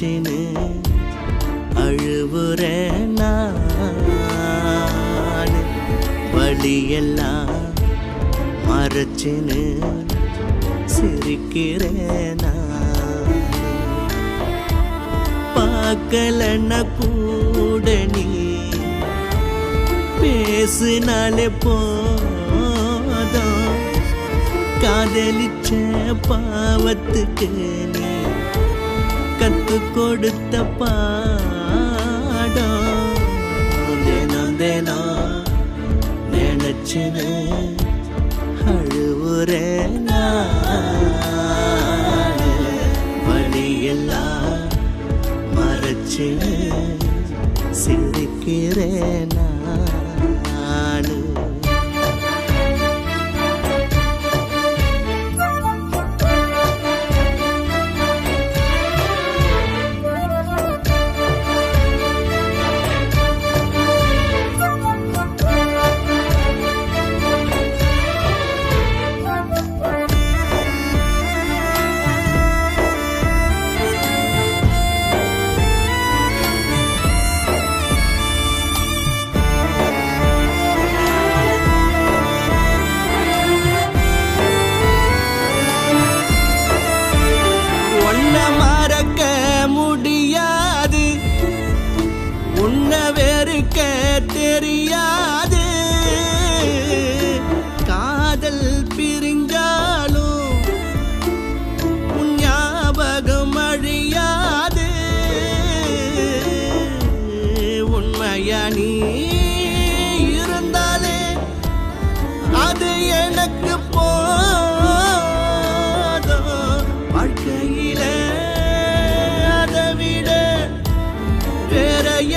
நினைச்சின்னு அழுவுற நான். வழியெல்லாம் மறைச்சின்னு சிரிக்கிறேன் பார்க்கலன்னா கூட நீ பேசினாலே போதும். காதலிச்ச பாவத்துக்கு நீ கத்து கொடுத்த பாடம். தினம் தினம் நினைச்சுன்னு அழுவுறேன் வழியெல்லாம் மறைச்சு சிரிக்கிறேன் நானு.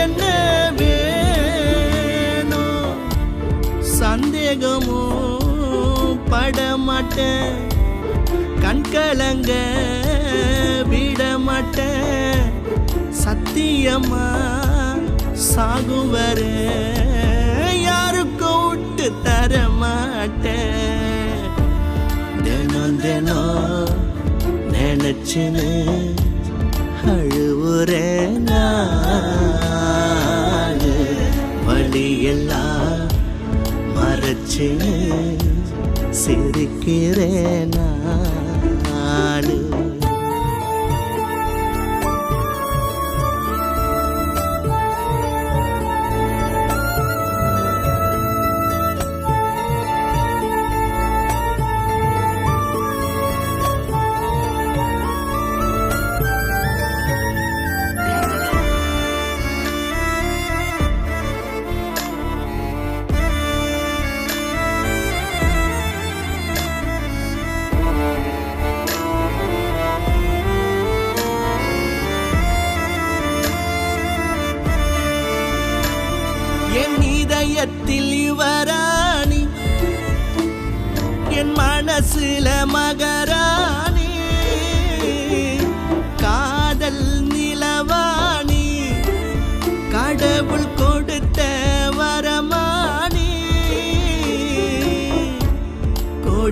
என்ன வேணோ சந்தேகமோ படமாட்டேன். கண்கலங்க விடமாட்டேன். சத்தியமா சாகும் வர யாருக்கும் விட்டு தர மாட்டேன் தினம் தினம் நினைச்சுன்னு அழுவுறேன் நான். மறைச்சு சிரிக்கிறேன். நானு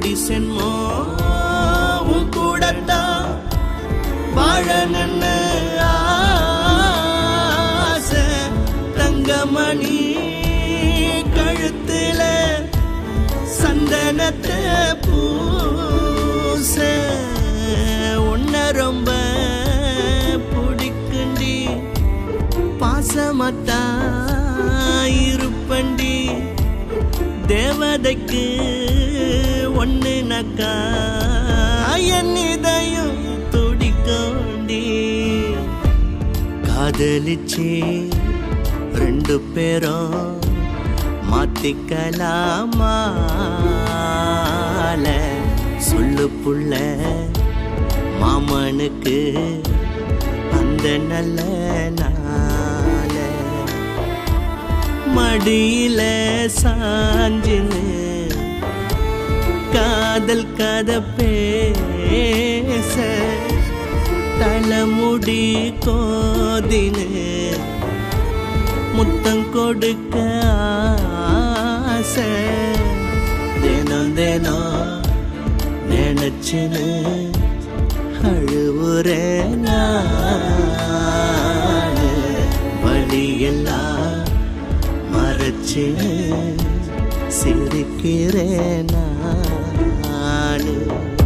கோடி சென்மோ உன் கூடத்தான் வாழணுன்னு ஆசை. தங்கமணி கழுத்துல சந்தனத்தை பூச. உன்ன ரொம்ப பிடிக்குண்டி பாசமத்தா இருப்பண்டி. தேவதைக்கு ஒன்று என் இதயம் துடிக்கோண்டி காதலிச்சு ரெண்டு பேரும் மாத்திக்கலாமால சொல்லு புள்ள மாமனுக்கு அந்த நல்ல நாள. மடியில சாஞ்சின்னு காதல் கதை பேச தலைமுடி கோதினு முத்தம் கொடுக்க ஆசை தினம் தினம் நினைச்சுன்னு அழுவுறேன் நானு. வழியெல்லாம் மறைச்சு சிரிக்கிறேன் நானு